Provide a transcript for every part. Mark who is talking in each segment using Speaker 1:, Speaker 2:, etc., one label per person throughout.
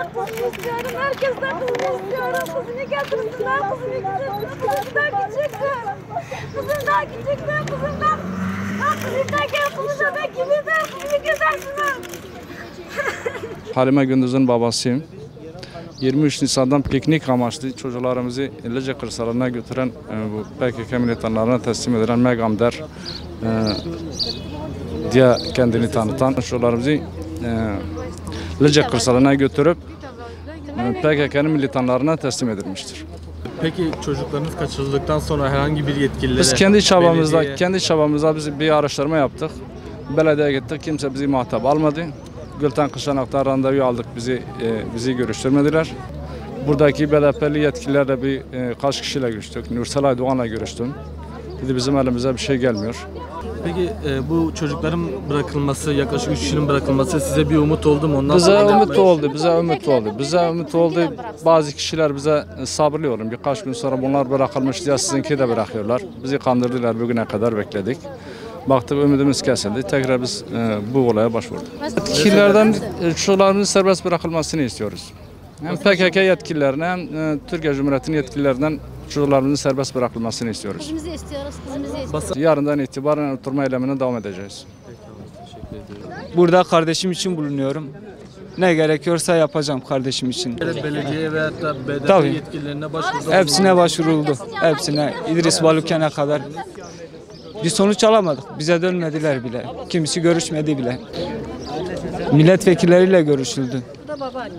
Speaker 1: ben kızımı istiyorum. Herkesten kızımı istiyorum. Kızını getirsinler. Kızını getirsinler. Kızım daha küçüktür. Kızım daha küçüktür. Kızım daha... Ben kızımdayken kızım bebek gibiydi. Kızını getirsinler.
Speaker 2: Halime Gündüz'ün babasıyım. 23 Nisan'dan piknik amaçlı çocuklarımızı Lice kırsalına götüren e, bu PKK militanlarına teslim edilen Megamder e, diye kendini tanıtan çocuklarımızı e, Lice kırsalına götürüp e, PKK'nın militanlarına teslim edilmiştir.
Speaker 3: Peki çocuklarınız kaçırıldıktan sonra herhangi bir yetkililere...
Speaker 2: Biz kendi çabamızda,
Speaker 3: belediyeye-
Speaker 2: kendi çabamızda biz bir araştırma yaptık. Belediyeye gittik, kimse bizi muhatap almadı. Gülten Kışanak'tan randevu aldık, bizi e, bizi görüştürmediler. Buradaki BDP'li yetkililerle bir e, kaç kişiyle görüştük. Nurselay Doğan'la görüştüm. Dedi bizim elimize bir şey gelmiyor.
Speaker 3: Peki e, bu çocukların bırakılması, yaklaşık 3 yılın bırakılması size bir umut oldu mu? Ondan
Speaker 2: Bize
Speaker 3: sonra
Speaker 2: ümit oldu, bize ümit oldu. Bize ümit oldu. Bazı kişiler bize e, sabırlı olun. Birkaç gün sonra bunlar bırakılmış diye sizinki de bırakıyorlar. Bizi kandırdılar, bugüne kadar bekledik. Baktık ümidimiz kesildi. Tekrar biz e, bu olaya başvurduk. Yetkililerden e, çocuklarımızın serbest bırakılmasını istiyoruz. Hem PKK yetkililerine hem Türkiye Cumhuriyeti'nin yetkililerinden çocuklarımızın serbest bırakılmasını istiyoruz.
Speaker 1: Kızımızı istiyoruz. Kızımızı istiyoruz.
Speaker 2: Yarından itibaren oturma eylemine devam edeceğiz.
Speaker 4: Burada kardeşim için bulunuyorum. Ne gerekiyorsa yapacağım kardeşim için.
Speaker 3: Belediye veyahut da BDP
Speaker 4: Tabii.
Speaker 3: yetkililerine başvurdu.
Speaker 4: Hepsine başvuruldu. Hepsine. İdris Baluken'e kadar. Bir sonuç alamadık. Bize dönmediler bile. Kimisi görüşmedi bile. Milletvekilleriyle görüşüldü.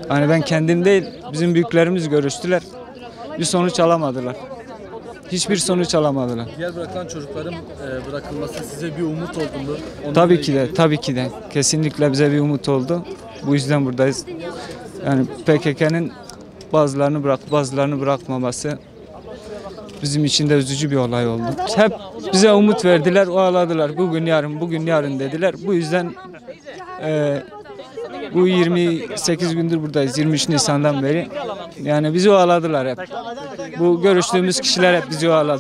Speaker 4: Hani ben kendim değil, bizim büyüklerimiz görüştüler. Bir sonuç alamadılar. Hiçbir sonuç alamadılar.
Speaker 3: Diğer bırakılan çocukların e, bırakılması size bir umut oldu mu? Onunla
Speaker 4: Tabii ki de, tabii ki de. Kesinlikle bize bir umut oldu. Bu yüzden buradayız. Yani PKK'nın bazılarını bırak, bazılarını bırakmaması bizim için de üzücü bir olay oldu. Hep bize umut verdiler, ağladılar. Bugün yarın, bugün yarın dediler. Bu yüzden eee, bu 28 gündür buradayız, 23 Nisan'dan beri. Yani bizi oğaladılar hep. Bu görüştüğümüz kişiler hep bizi oğaladı.